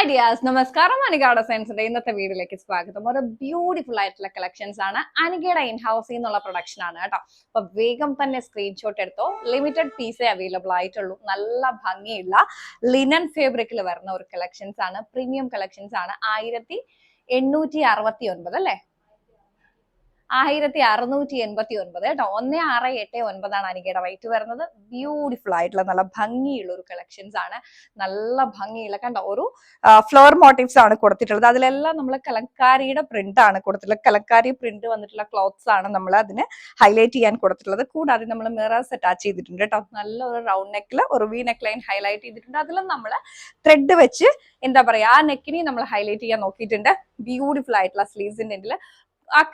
Ideas നമസ്കാരം അനികാട സയൻസിന്റെ ഇന്നത്തെ വീഡിയോയിലേക്ക് സ്വാഗതം. ഒരു ബ്യൂട്ടിഫുൾ ആയിട്ടുള്ള കളക്ഷൻസ് ആണ് അനികയുടെ ഇൻ ഹൗസിൽ നിന്നുള്ള പ്രൊഡക്ഷൻ ആണ് കേട്ടോ. അപ്പൊ വേഗം തന്നെ സ്ക്രീൻഷോട്ട് എടുത്തോ. ലിമിറ്റഡ് പീസേ അവൈലബിൾ ആയിട്ടുള്ളൂ. നല്ല ഭംഗിയുള്ള ലിനൻ ഫേബ്രിക്കിൽ വരുന്ന ഒരു കളക്ഷൻസ് ആണ്. പ്രീമിയം കളക്ഷൻസ് ആണ്. ആയിരത്തി എണ്ണൂറ്റി അറുപത്തി ഒൻപത് അല്ലേ? ആയിരത്തി അറുന്നൂറ്റി എൺപത്തി ഒൻപത് കേട്ടോ. ഒന്ന് ആറ് എട്ട് ഒൻപതാണ് അനികയുടെ റേറ്റ് വരുന്നത്. ബ്യൂട്ടിഫുൾ ആയിട്ടുള്ള നല്ല ഭംഗിയുള്ള ഒരു കളക്ഷൻസ് ആണ്. നല്ല ഭംഗിയുള്ള കണ്ടോ? ഒരു ഫ്ലോർ മോട്ടീവ്സ് ആണ് കൊടുത്തിട്ടുള്ളത്. അതിലെല്ലാം നമ്മൾ കലങ്കാരിയുടെ പ്രിന്റ് ആണ് കൊടുത്തിട്ടുള്ളത്. കലങ്കാരി പ്രിന്റ് വന്നിട്ടുള്ള ക്ലോത്ത്സ് ആണ് നമ്മൾ അതിന് ഹൈലൈറ്റ് ചെയ്യാൻ കൊടുത്തിട്ടുള്ളത്. കൂടാതെ നമ്മൾ മിറേഴ്സ് അറ്റാച്ച് ചെയ്തിട്ടുണ്ട് കേട്ടോ. നല്ല ഒരു റൗണ്ട് നെക്കിൽ ഒരു വി നെക്ക് ലൈൻ ഹൈലൈറ്റ് ചെയ്തിട്ടുണ്ട്. അതിലും നമ്മൾ ത്രെഡ് വെച്ച് എന്താ പറയാ ആ നെക്കിനെ നമ്മൾ ഹൈലൈറ്റ് ചെയ്യാൻ നോക്കിയിട്ടുണ്ട്. ബ്യൂട്ടിഫുൾ ആയിട്ടുള്ള സ്ലീവ്സിന്റെ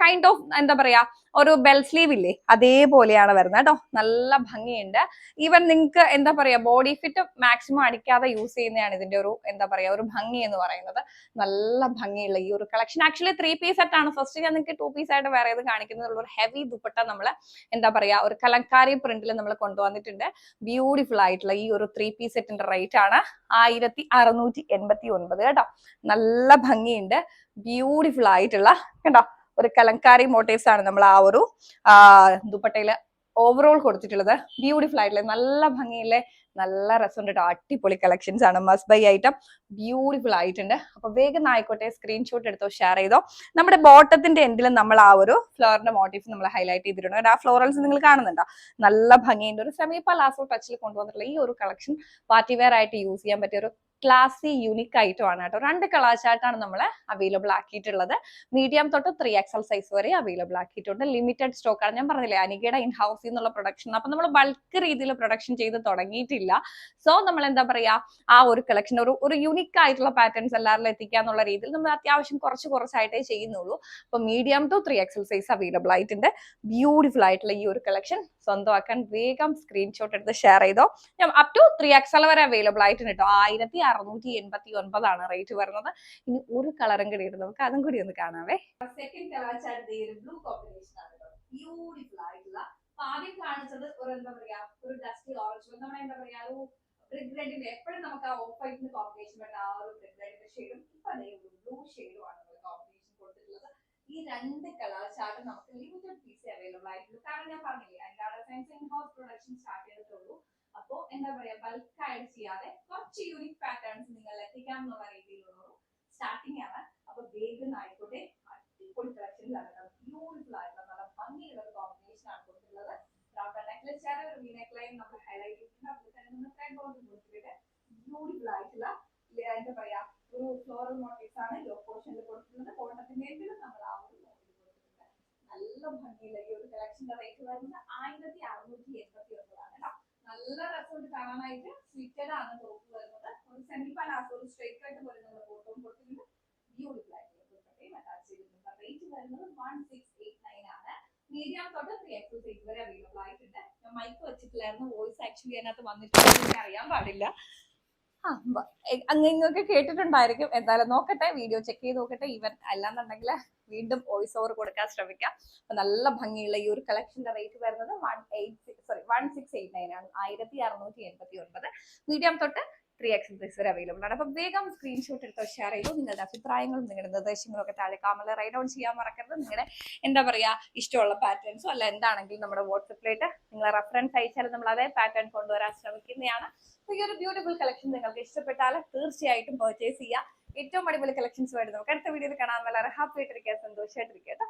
കൈൻഡ് ഓഫ് എന്താ പറയാ ഒരു ബെൽ സ്ലീവ് ഇല്ലേ അതേപോലെയാണ് വരുന്നത് കേട്ടോ. നല്ല ഭംഗിയുണ്ട്. ഈവൻ നിങ്ങൾക്ക് എന്താ പറയാ ബോഡി ഫിറ്റ് മാക്സിമം അടിക്കാതെ യൂസ് ചെയ്യുന്നതാണ് ഇതിന്റെ ഒരു എന്താ പറയാ ഒരു ഭംഗി എന്ന് പറയുന്നത്. നല്ല ഭംഗിയുള്ള ഈ ഒരു കളക്ഷൻ ആക്ച്വലി ത്രീ പീസ് ആയിട്ടാണ് ഫസ്റ്റ് ഞാൻ നിങ്ങൾക്ക് ടു പീസ് ആയിട്ട് വേറെ ഇത് കാണിക്കുന്നത് ഒരു ഹെവി ദുപ്പട്ട നമ്മൾ എന്താ പറയാ ഒരു കലങ്കാരി പ്രിന്റിൽ നമ്മൾ കൊണ്ടുവന്നിട്ടുണ്ട്. ബ്യൂട്ടിഫുൾ ആയിട്ടുള്ള ഈ ഒരു ത്രീ പീസ് സെറ്റിന്റെ റേറ്റ് ആണ് ആയിരത്തി അറുന്നൂറ്റി എൺപത്തി ഒൻപത് കേട്ടോ. നല്ല ഭംഗിയുണ്ട്. ബ്യൂട്ടിഫുൾ ആയിട്ടുള്ള കേട്ടോ ഒരു കലങ്കാരി മോട്ടീവ്സ് ആണ് നമ്മൾ ആ ഒരു ദുപ്പട്ടയിൽ ഓവറോൾ കൊടുത്തിട്ടുള്ളത്. ബ്യൂട്ടിഫുൾ ആയിട്ടുള്ള നല്ല ഭംഗിയിലെ നല്ല കേട്ടോ അടിപൊളി കളക്ഷൻസ് ആണ്. മസ് ബൈ ഐറ്റം ബ്യൂട്ടിഫുൾ ആയിട്ടുണ്ട്. അപ്പൊ വേഗം ആയിക്കോട്ടെ സ്ക്രീൻഷോട്ട് എടുത്തോ ഷെയർ ചെയ്തോ. നമ്മുടെ ബോട്ടത്തിന്റെ എൻഡിൽ നമ്മൾ ആ ഒരു ഫ്ലോറിന്റെ മോട്ടീവ്സ് നമ്മൾ ഹൈലൈറ്റ് ചെയ്തിട്ടുണ്ട്. ആ ഫ്ലോറൽസ് നിങ്ങൾ കാണുന്നുണ്ടോ? നല്ല ഭംഗിയുണ്ട്. ഒരു സെമി പലാസോ ടച്ചിൽ കൊണ്ടുവന്നിട്ടുള്ള ഈ ഒരു കളക്ഷൻ പാർട്ടി വെയർ ആയിട്ട് യൂസ് ചെയ്യാൻ പറ്റിയ ഒരു ക്ലാസി യൂണിക് ഐറ്റം ആണ് കേട്ടോ. രണ്ട് കളാശായിട്ടാണ് നമ്മൾ അവൈലബിൾ ആക്കിയിട്ടുള്ളത്. മീഡിയം തൊട്ട് ത്രീ എക്സൽ സൈസ് വരെ അവൈലബിൾ ആക്കിയിട്ടുണ്ട്. ലിമിറ്റഡ് സ്റ്റോക്ക് ആണ്. ഞാൻ പറഞ്ഞില്ലേ അനികയുടെ ഇൻ ഹൗസിൽ നിന്നുള്ള പ്രൊഡക്ഷൻ അപ്പൊ നമ്മൾ ബൾക്ക് രീതിയിൽ പ്രൊഡക്ഷൻ ചെയ്ത് തുടങ്ങിയിട്ടില്ല. സോ നമ്മൾ എന്താ പറയാ ആ ഒരു കളക്ഷൻ ഒരു ഒരു യുണീക്ക് ആയിട്ടുള്ള പാറ്റേൺസ് എല്ലാവരിലും എത്തിക്കുക എന്നുള്ള രീതിയിൽ നമ്മൾ അത്യാവശ്യം കുറച്ച് കുറച്ചായിട്ടേ ചെയ്യുന്നുള്ളൂ. അപ്പൊ medium to three XL size available ആയിട്ടുണ്ട്. ബ്യൂട്ടിഫുൾ ആയിട്ടുള്ള ഈ ഒരു കളക്ഷൻ സ്വന്തമാക്കാൻ വേഗം സ്ക്രീൻഷോട്ട് എടുത്ത് ഷെയർ ചെയ്തോ. ഞാൻ അപ് ടു ത്രീ എക്സൽ വരെ അവൈലബിൾ ആയിട്ടുണ്ട് കേട്ടോ. ആയിരത്തി അറുന്നൂറ്റി എൺപത്തി ഒൻപതാണ് റേറ്റ് വരുന്നത്. ഇനി ഒരു കളറും കൂടി ഇട്ട് നമുക്ക് അതും കൂടി ഒന്ന് കാണാവേ. സെക്കൻഡ് കളർ ബ്ലൂ കോമ്പിനേഷൻ ആണ് ബ്യൂട്ടിഫുൾ കാണിച്ചത് ഒരു ഡസ്റ്റി ഓറഞ്ച് എന്താ എപ്പോഴും ആ ഓഫ് കോമ്പിനേഷൻ ഒരു ബ്ലൂ ആണ് കോമ്പിനേഷൻ ഈ രണ്ട് കളർ ചാർട്ട് നമുക്ക് ലിമിറ്റഡ് ആയിട്ടുള്ളൂ കാരണം ഞാൻ ഇൻ ഹൗസ് പ്രൊഡക്ഷൻ ചെയ്തിട്ടുള്ളൂ അപ്പോ എന്താ പറയാ ബൾക്ക് ആയിട്ട് ചെയ്യാതെ കുറച്ച് യൂണിക് പാറ്റേൺസ് നിങ്ങൾ എത്തിക്കാം എന്നുള്ള രീതിയിലുള്ള സ്റ്റാർട്ടിംഗ് ആണ്. അപ്പൊ വേഗം ആയിക്കോട്ടെ. അടിപൊളി കളക്ഷൻസ് ആണ് ബ്യൂട്ടിഫുൾ ആയിട്ടുള്ള നല്ല ഭംഗിയുള്ള ഒരു കോമ്പിനേഷൻ ആണ് കൊടുത്തിട്ടുള്ളത്. നെക്ലസ് ചെറിയ ഒരു ലൈൻ നമ്മൾ ഹൈലൈറ്റ് ചെയ്തിട്ടുണ്ട്. അതുപോലെ തന്നെ നമ്മൾ ത്രെഡ് ബോർഡ് കൊടുത്തിട്ട് ബ്യൂട്ടിഫുൾ ആയിട്ടുള്ള എന്താ പറയാ ഒരു ഫ്ലോറൽ മോട്ടീവ്സ് ആണ് ലോ പോർഷനിൽ കൊടുത്തിട്ടുള്ളത്. കോട്ടത്തിന്റെ എന്തിലും നമ്മൾ ആ ഒരു മോട്ടീവ് കൊടുത്തിട്ടുണ്ട്. നല്ല ഭംഗിയുള്ള ഈ ഒരു കളക്ഷന്റെ റേറ്റ് വരുന്നത് ആയിരത്തി അറുന്നൂറ്റി എൺപത്തി കേട്ടോ നല്ല രസമുണ്ട് കാണാനായിട്ട്. സ്വീറ്റഡ് ആണ് ടോപ്പ് വരുന്നത്. ഒരു സെമി പലാസോ ഒരു സ്ട്രൈറ്റ് ആയിട്ട് നമ്മൾ ബോട്ടം കൊടുത്തിട്ടുണ്ട് ബ്യൂട്ടിഫുൾ ആയിട്ട് അറ്റാച്ച് ചെയ്തിട്ടുണ്ട്. റേറ്റ് വരുന്നത് വൺ സിക്സ് എയ്റ്റ് നയൻ ആണ്. മീഡിയം തൊട്ട് ത്രീ എക്സ് സൈസ് വരെ അവൈലബിൾ ആയിട്ടുണ്ട്. ഞാൻ മൈക്ക് വെച്ചിട്ടില്ലായിരുന്നു. വോയിസ് ആക്ച്വലി അതിനകത്ത് വന്നിട്ടില്ല. അറിയാൻ പാടില്ല. ആ ബ- എ- അങ്ങ് ഇങ്ങൊക്കെ കേട്ടിട്ടുണ്ടായിരിക്കും. എന്തായാലും നോക്കട്ടെ വീഡിയോ ചെക്ക് ചെയ്ത് നോക്കട്ടെ. ഈവൻ അല്ലാന്നുണ്ടെങ്കിൽ വീണ്ടും വോയിസ് ഓവർ കൊടുക്കാൻ ശ്രമിക്കാം. അപ്പൊ നല്ല ഭംഗിയുള്ള ഈ ഒരു കളക്ഷന്റെ റേറ്റ് വരുന്നത് one eight sorry one six eight nine ആണ്. ആയിരത്തി അറുന്നൂറ്റി എൺപത്തി ഒൻപത്. മീഡിയം തൊട്ട് ത്രീ എക്സ് വരെ അവൈലബിൾ ആണ് അപ്പൊ വേഗം സ്ക്രീൻഷോട്ട് എടുത്ത് ഷെയർ ചെയ്തു. നിങ്ങളുടെ അഭിപ്രായങ്ങളും നിങ്ങളുടെ നിർദ്ദേശങ്ങളും ഒക്കെ താഴെ കാമല റൈറ്റ് ഡൗൺ ചെയ്യാൻ മറക്കരുത്. നിങ്ങളുടെ എന്താ പറയാ ഇഷ്ടമുള്ള പാറ്റേൺസോ അല്ല എന്താണെങ്കിലും നമ്മുടെ വാട്സപ്പിലായിട്ട് നിങ്ങളെ റെഫറൻസ് അയച്ചാൽ നമ്മൾ അതേ പാറ്റേൺ കൊണ്ടുവരാൻ ശ്രമിക്കുന്നതാണ്. അപ്പൊ ഈ ഒരു ബ്യൂട്ടിഫുൾ കളക്ഷൻ നിങ്ങൾക്ക് ഇഷ്ടപ്പെട്ടാൽ തീർച്ചയായിട്ടും പർച്ചേസ് ചെയ്യുക ഏറ്റവും അടിപൊളി കളക്ഷൻസ് വേണ്ടി നമുക്ക് അടുത്ത വീഡിയോയിൽ കാണാൻ വളരെ ഹാപ്പി ആയിട്ടിരിക്കുക സന്തോഷമായിട്ടിരിക്കുക കേട്ടോ.